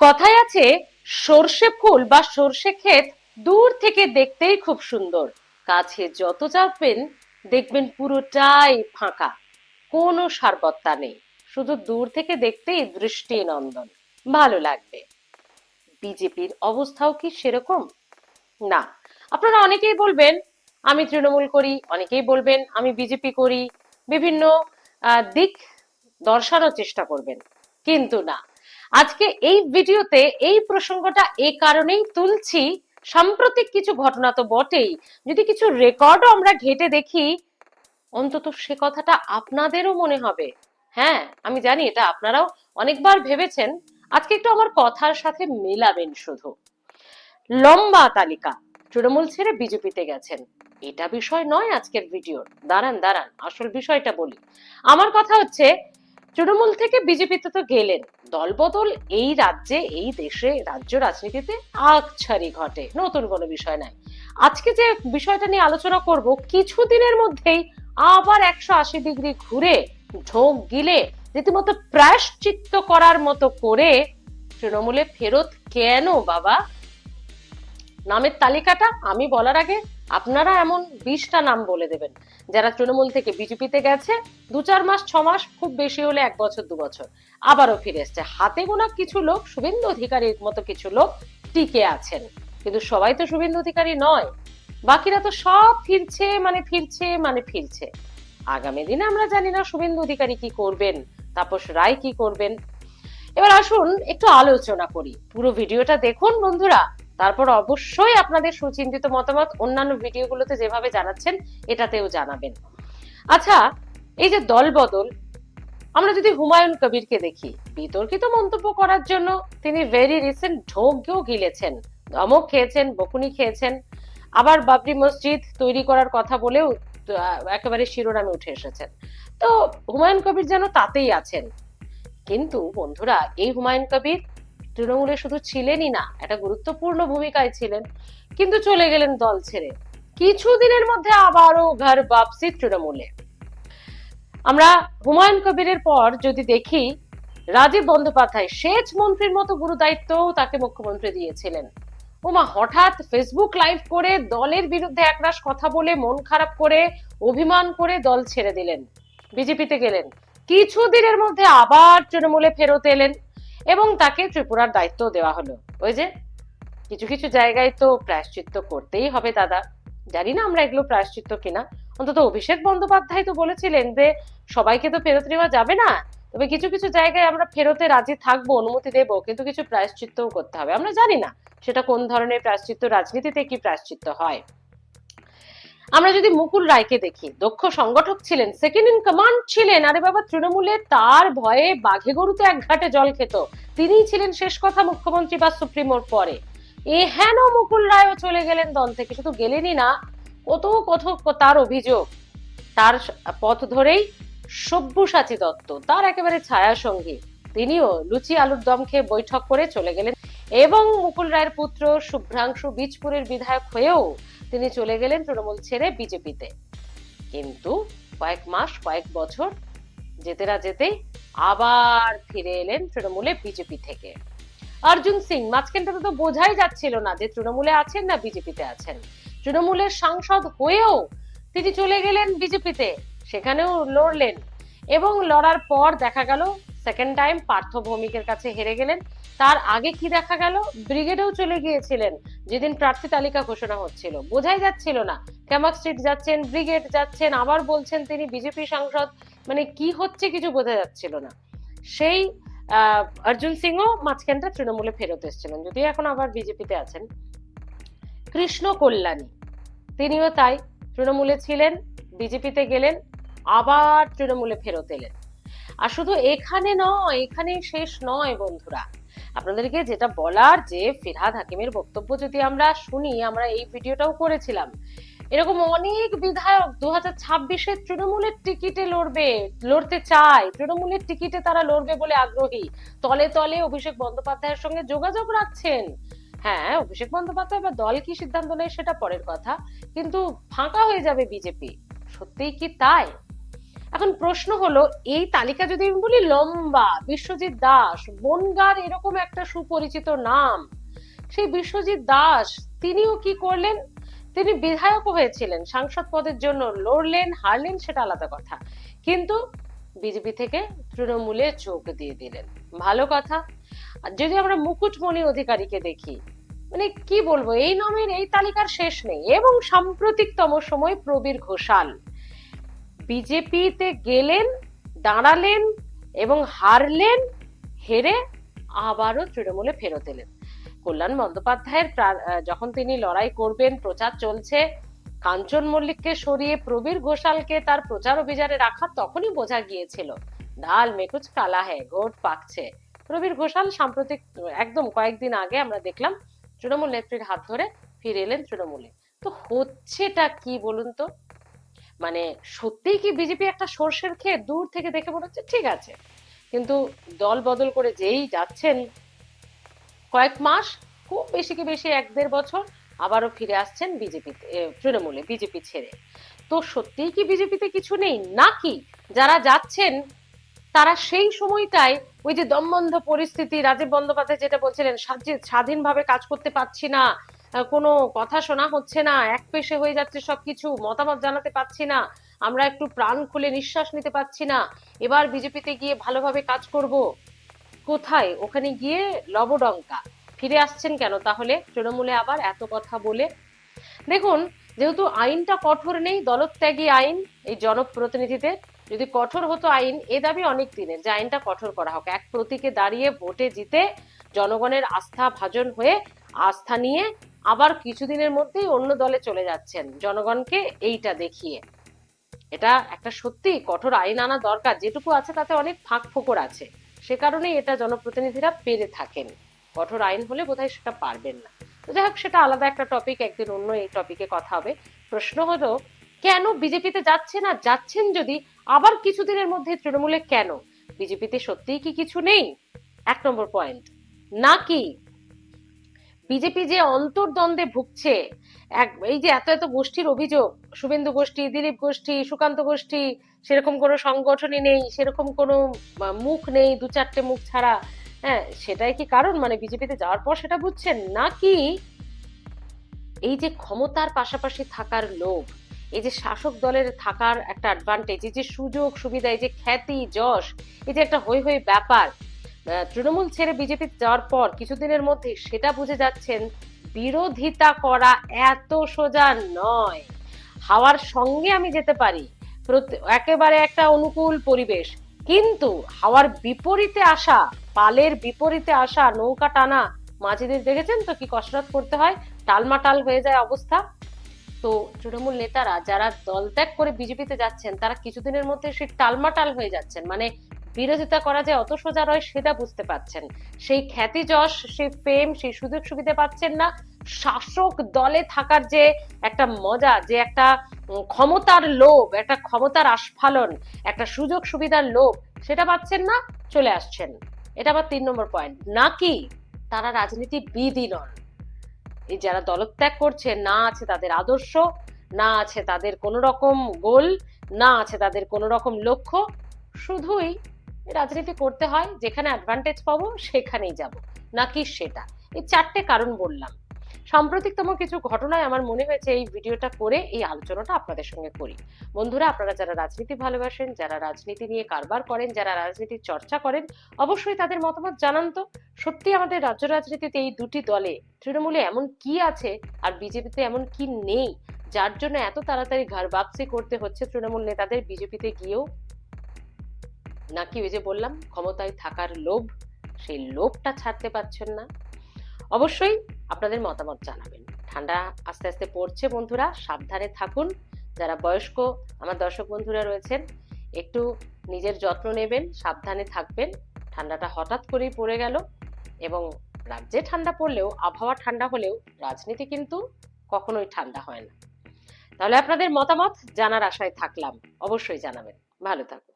কথায় আছে, সর্ষে ফুল বা সর্ষে ক্ষেত দূর থেকে দেখতেই খুব সুন্দর। কাছে যত যাবেন দেখবেন পুরোটাই ফাঁকা। কোনো সারবত্তা নেই। শুধু দূর থেকে দেখতেই দৃষ্টি নন্দন ভালো লাগবে। বিজেপির অবস্থাও কি সেরকম? না। আপনারা অনেকেই বলবেন, আমি তৃণমূল করি, অনেকেই বলবেন, আমি বিজেপি করি। বিভিন্ন দিক দর্শানোর চেষ্টা করবেন। কিন্তু না। আজকে এই ভিডিওতে এই প্রসঙ্গটা এই কারণেই তুলছি, সাম্প্রতিক কিছু ঘটনা তো বটেই। যদি কিছু রেকর্ডও আমরা ঘেটে দেখি, অন্তত সে কথাটা আপনাদেরও মনে হবে। হ্যাঁ আমি জানি এটা আপনারাও অনেকবার ভেবেছেন। আজকে একটু আমার কথার সাথে মেলাবেন শুধু। লম্বা তালিকা, তৃণমূল ছেড়ে বিজেপিতে গেছেন। এটা বিষয় নয় আজকের ভিডিওর। দাঁড়ান দাঁড়ান, আসল বিষয়টা বলি। আমার কথা হচ্ছে তৃণমূল থেকে বিজেপিতে তো গেলেন। দলবদল এই রাজ্যে, এই দেশে, রাজ্য রাজনীতিতে আকছারি ঘটে। নতুন কোনো বিষয় নাই। আজকে যে বিষয়টা নিয়ে আলোচনা করব, কিছুদিনের মধ্যেই আবার একশো আশি ডিগ্রি ঘুরে ঢোক গিলে রীতিমতো প্রায়শ্চিত্ত করার মতো করে তৃণমূলে ফেরত কেন বাবা? নামের তালিকাটা আমি বলার আগে আপনারা এমন বিশটা নাম বলে দেবেন, যারা তৃণমূল থেকে বিজেপিতে গেছে, দু চার মাস, ছ মাস, খুব বেশি হলে এক বছর, দু বছর। আবারও ফিরে এসছে। হাতে গোনা কিছু লোক, শুভেন্দু অধিকারীর মতো কিছু লোক টিকে আছেন। কিন্তু সবাই তো শুভেন্দু অধিকারী নয়। বাকিরা তো সব ফিরছে মানে ফিরছে মানে ফিরছে। আগামী দিনে আমরা জানি না শুভেন্দু অধিকারী কি করবেন, তাপস রায় কি করবেন। এবার আসুন, একটু আলোচনা করি। পুরো ভিডিওটা দেখুন, বন্ধুরা। তারপর অবশ্যই আপনাদের সুচিন্তিত মতামত অন্যান্য ভিডিওগুলোতে যেভাবে জানাচ্ছেন, এটাতেও জানাবেন। আচ্ছা এই যে দল বদল আমরা যদি হুমায়ুন কবিরকে দেখি, বিতর্কিত মন্তব্য করার জন্য তিনি ভেরি রিসেন্ট ঢোককেও গিলেছেন। ধমক খেয়েছেন, বকুনি খেয়েছেন। আবার বাবরি মসজিদ তৈরি করার কথা বলেও একেবারে শিরোনামে উঠে এসেছেন। তো হুমায়ুন কবির যেন তাতেই আছেন। কিন্তু বন্ধুরা, এই হুমায়ুন কবির তৃণমূলে শুধু ছিলেনই না, একটা গুরুত্বপূর্ণ ভূমিকায় ছিলেন, কিন্তু চলে গেলেন দল ছেড়ে। কিছুদিনের মধ্যে আবারও ঘর বাপসি তৃণমূলে। আমরা হুমায়ুন কবিরের পর যদি দেখি, রাজীব বন্দ্যোপাধ্যায় সেচ মন্ত্রীর মতো গুরু দায়িত্বও তাকে মুখ্যমন্ত্রী দিয়েছিলেন। ওমা হঠাৎ ফেসবুক লাইভ করে দলের বিরুদ্ধে একরাশ কথা বলে মন খারাপ করে অভিমান করে দল ছেড়ে দিলেন। বিজেপিতে গেলেন। কিছুদিনের মধ্যে আবার তৃণমূলে ফেরত এলেন। এবং তাকে ত্রিপুরার দায়িত্ব দেওয়া হলো। ওই যে, কিছু কিছু জায়গায় তো প্রায়শ্চিত্ত করতেই হবে দাদা। জানি না আমরা এগুলো প্রায়শ্চিত্ত কিনা। অন্তত অভিষেক বন্দ্যোপাধ্যায় তো বলেছিলেন যে, সবাইকে তো ফেরত নেওয়া যাবে না। তবে কিছু কিছু জায়গায় আমরা ফেরতে রাজি থাকব, অনুমতি দেবো, কিন্তু কিছু প্রায়শ্চিত্তও করতে হবে। আমরা জানি না সেটা কোন ধরনের প্রায়শ্চিত্ত, রাজনীতিতে কি প্রায়শ্চিত্ত হয়। আমরা যদি মুকুল রায়কে দেখি, দক্ষ সংগঠক ছিলেন সেকেন্ড ইন কমান্ড ছিলেন, আরে বাবা, তৃণমূলে তার ভয়ে বাঘে গরুতে এক ঘাটে জল খেত। তিনিই ছিলেন শেষ কথা মুখ্যমন্ত্রী বা সুপ্রিমোর পরে। এ হেন মুকুল রায়ও চলে গেলেন দল থেকে, শুধু গেলেনই না কত কত তার অভিযোগ, তার পথ ধরেই সব্যসাচী দত্ত, তার একেবারে ছায়া সঙ্গী তিনিও লুচি আলুর দম খেয়ে বৈঠক করে চলে গেলেন। এবং মুকুল রায়ের পুত্র শুভ্রাংশু বীজপুরের বিধায়ক হয়েও তিনি চলে গেলেন তৃণমূল ছেড়ে বিজেপিতে। কিন্তু কয়েক মাস, কয়েক বছর যেতে না যেতেই আবার ফিরে এলেন তৃণমূলে বিজেপি থেকে। অর্জুন সিং মাঝখানটাতে তো বোঝাই যাচ্ছিল না যে তৃণমূলে আছেন না বিজেপিতে আছেন। তৃণমূলের সাংসদ হয়েও তিনি চলে গেলেন বিজেপিতে, সেখানেও লড়লেন এবং লড়ার পর দেখা গেল সেকেন্ড টাইম পার্থ ভৌমিকের কাছে হেরে গেলেন। তার আগে কি দেখা গেল? ব্রিগেডেও চলে গিয়েছিলেন, যেদিন প্রার্থী তালিকা ঘোষণা হচ্ছিল। বোঝাই যাচ্ছিল না। ক্যামাক স্ট্রিট যাচ্ছেন, ব্রিগেড যাচ্ছেন, আবার বলছেন তিনি বিজেপি সাংসদ। মানে কি হচ্ছে কিছু বোঝা যাচ্ছিল না। সেই অর্জুন সিংও মাঝখানটা তৃণমূলে ফেরত এসেছিলেন। যদিও এখন আবার বিজেপিতে আছেন। কৃষ্ণ কল্যাণী, তিনিও তাই। তৃণমূলে ছিলেন, বিজেপিতে গেলেন, আবার তৃণমূলে ফেরত এলেন। আর শুধু এখানে নয়, এখানে শেষ নয় বন্ধুরা। আপনাদেরকে যেটা বলার যে ফিরহাদ হাকিমের বক্তব্য যদি আমরা শুনি, আমরা এই ভিডিওটাও করেছিলাম। এরকম অনেক বিধায়ক দু হাজার ছাব্বিশে তৃণমূলের টিকিটে লড়বে, লড়তে চায়। তৃণমূলের টিকিটে তারা লড়বে বলে আগ্রহী। তলে তলে অভিষেক বন্দ্যোপাধ্যায়ের সঙ্গে যোগাযোগ রাখছেন। হ্যাঁ অভিষেক বন্দ্যোপাধ্যায় বা দল কি সিদ্ধান্ত নেয় সেটা পরের কথা। কিন্তু ফাঁকা হয়ে যাবে বিজেপি। সত্যিই কি তাই? এখন প্রশ্ন হলো, এই তালিকা যদি আমি বলি লম্বা, বিশ্বজিৎ দাস, বনগার এরকম একটা সুপরিচিত নাম, সেই বিশ্বজিৎ দাস তিনিও কি করলেন? তিনি বিধায়ক হয়েছিলেন, সাংসদ পদের জন্য লড়লেন, হারলেন সেটা আলাদা কথা। কিন্তু বিজেপি থেকে তৃণমূলে চোখ দিয়ে দিলেন। ভালো কথা। আর যদি আমরা মুকুটমণি অধিকারীকে দেখি মানে কি বলব, এই নামের এই তালিকার শেষ নেই। এবং সাম্প্রতিকতম সময় প্রবীর ঘোষাল বিজেপিতে গেলেন, দাঁড়ালেন এবং হারলেন, হেরে আবারও তৃণমূলে ফেরত এলেন। কল্যাণ বন্দ্যোপাধ্যায়ের যখন তিনি লড়াই করবেন, প্রচার চলছে, কাঞ্চন মল্লিককে সরিয়ে প্রবীর ঘোষালকে তার প্রচার অভিযানে রাখা তখনই বোঝা গিয়েছিল ডাল মেকুচ কালা হ্যাঁ গোট পাকছে। প্রবীর ঘোষাল সাম্প্রতিক, একদম কয়েকদিন আগে আমরা দেখলাম, তৃণমূল নেত্রীর হাত ধরে ফিরে এলেন তৃণমূলে। তো হচ্ছেটা কি বলুন তো? মানে সত্যিই কি বিজেপি একটা সর্ষের খেয়ে দূর থেকে দেখে মনে হচ্ছে? ঠিক আছে। কিন্তু দল বদল করে যেই যাচ্ছেন, কয়েক মাস, খুব বেশি কি বেশি এক দেড় বছর, আবারও ফিরে আসছেন বিজেপি তৃণমূলে বিজেপি ছেড়ে। তো সত্যিই কি বিজেপিতে কিছু নেই? নাকি যারা যাচ্ছেন, তারা সেই সময়টায় ওই যে দমবন্ধ পরিস্থিতি, রাজীব বন্দ্যোপাধ্যায় যেটা বলছিলেন স্বাধীনভাবে কাজ করতে পারছি না কোনো কথা শোনা হচ্ছে না, এক পেশে হয়ে যাচ্ছে সবকিছু, মতামত জানাতে পারছি না, আমরা একটু প্রাণ খুলে নিঃশ্বাস নিতে পারছি না, এবার বিজেপিতে গিয়ে ভালোভাবে কাজ করব। কোথায়? ওখানে গিয়ে লবডঙ্কা। ফিরে আসছেন কেন? তাহলে তৃণমূলে আবার এত কথা বলে। দেখুন, যেহেতু আইনটা কঠোর নেই, দলত্যাগী আইন, এই জনপ্রতিনিধিদের, যদি কঠোর হতো আইন, এ দাবি অনেক দিনের যে আইনটা কঠোর করা হোক। এক প্রতীকে দাঁড়িয়ে ভোটে জিতে জনগণের আস্থা ভাজন হয়ে আস্থা নিয়ে আবার কিছুদিনের মধ্যেই অন্য দলে চলে যাচ্ছেন। জনগণকে এইটা দেখিয়ে। এটা একটা সত্যি কঠোর আইন আনা দরকার। যেটুকু আছে তাতে অনেক ফাঁক ফোকর আছে। সে কারণেই এটা জনপ্রতিনিধিরা পেরে থাকেন। কঠোর আইন হলে বোধহয় সেটা পারবেন না। তো যাই হোক, সেটা আলাদা একটা টপিক একদিন অন্য এই টপিকে কথা হবে। প্রশ্ন হলো, কেন বিজেপিতে যাচ্ছে না? যাচ্ছেন যদি, আবার কিছুদিনের মধ্যে তৃণমূলে কেন? বিজেপিতে সত্যিই কি কিছু নেই? এক নম্বর পয়েন্ট নাকি বিজেপি যে অন্তর্দ্বন্দ্বে ভুগছে, এক, এই যে এত এত গোষ্ঠীর অভিযোগ, শুভেন্দু গোষ্ঠী, দিলীপ গোষ্ঠী, সুকান্ত গোষ্ঠী, সেরকম কোনো সংগঠনই নেই, সেরকম কোনো মুখ নেই, দু চারটে মুখ ছাড়া হ্যাঁ সেটাই কি কারণ? মানে বিজেপিতে যাওয়ার পর সেটা বুঝছেন? নাকি এই যে ক্ষমতার পাশাপাশি থাকার লোভ, এই যে শাসক দলের থাকার একটা অ্যাডভান্টেজ এই যে সুযোগ সুবিধা এই যে খ্যাতি, যশ, এই যে একটা হই হই ব্যাপার তৃণমূল ছেড়ে বিজেপি যাওয়ার পর কিছুদিনের মধ্যে সেটা বুঝে যাচ্ছেন, বিরোধিতা করা এত সোজা নয়। হাওয়ার সঙ্গে আমি যেতে পারি একেবারে একটা অনুকূল পরিবেশ। কিন্তু হাওয়ার বিপরীতে আসা, পালের বিপরীতে আসা নৌকা টানা, মাঝিদের দেখেছেন তো কি কসরত করতে হয়? টালমাটাল হয়ে যায় অবস্থা। তো তৃণমূল নেতারা যারা দল ত্যাগ করে বিজেপিতে যাচ্ছেন, তারা কিছুদিনের মধ্যে সেই টালমাটাল হয়ে যাচ্ছেন। মানে বিরোধিতা করা যে অত সোজা নয়, সেটা বুঝতে পারছেন। সেই খ্যাতি যশ, সেই ফেম সেই সুযোগ সুবিধা পাচ্ছেন না। শাসক দলে থাকার যে একটা মজা, যে একটা ক্ষমতার লোভ, একটা ক্ষমতার আস্ফালন, একটা সুযোগ সুবিধার লোভ, সেটা পাচ্ছেন না, চলে আসছেন। এটা আবার তিন নম্বর পয়েন্ট নাকি তারা রাজনীতিবিদই নন। এই যারা দলত্যাগ করছে, না আছে তাদের আদর্শ, না আছে তাদের কোনো রকম গোল, না আছে তাদের কোনো রকম লক্ষ্য, শুধুই রাজনীতি করতে হয়, যেখানে অ্যাডভান্টেজ পাবো, সেখানেই যাব। নাকি সেটা? এই চারটে কারণ বললাম। সাম্প্রতিকতম কিছু ঘটনায় আমার মনে হয়েছে এই ভিডিওটা করে এই আলোচনাটা আপনাদের সঙ্গে করি। বন্ধুরা, আপনারা যারা রাজনীতি ভালোবাসেন, যারা রাজনীতি নিয়ে কারবার করেন, যারা রাজনীতির চর্চা করেন, অবশ্যই তাদের মতামত জানান তো। সত্যি আমাদের রাজ্য রাজনীতিতে এই দুটি দলে, তৃণমূলে এমন কি আছে আর বিজেপিতে এমন কি নেই, যার জন্য এত তাড়াতাড়ি ঘর বাপসি করতে হচ্ছে তৃণমূল নেতাদের, বিজেপিতে গিয়েও? নাকি ওই যে বললাম, ক্ষমতায় থাকার লোভ, সেই লোভটা ছাড়তে পারছেন না। অবশ্যই আপনাদের মতামত জানাবেন। ঠান্ডা আস্তে আস্তে পড়ছে বন্ধুরা, সাবধানে থাকুন। যারা বয়স্ক, আমার দর্শক বন্ধুরা রয়েছেন, একটু নিজের যত্ন নেবেন, সাবধানে থাকবেন। ঠান্ডাটা হঠাৎ করেই পড়ে গেল এবং রাজ্যে ঠান্ডা পড়লেও, আবহাওয়া ঠান্ডা হলেও রাজনীতি কিন্তু কখনোই ঠান্ডা হয় না। তাহলে আপনাদের মতামত জানার আশায় থাকলাম। অবশ্যই জানাবেন। ভালো থাকুন।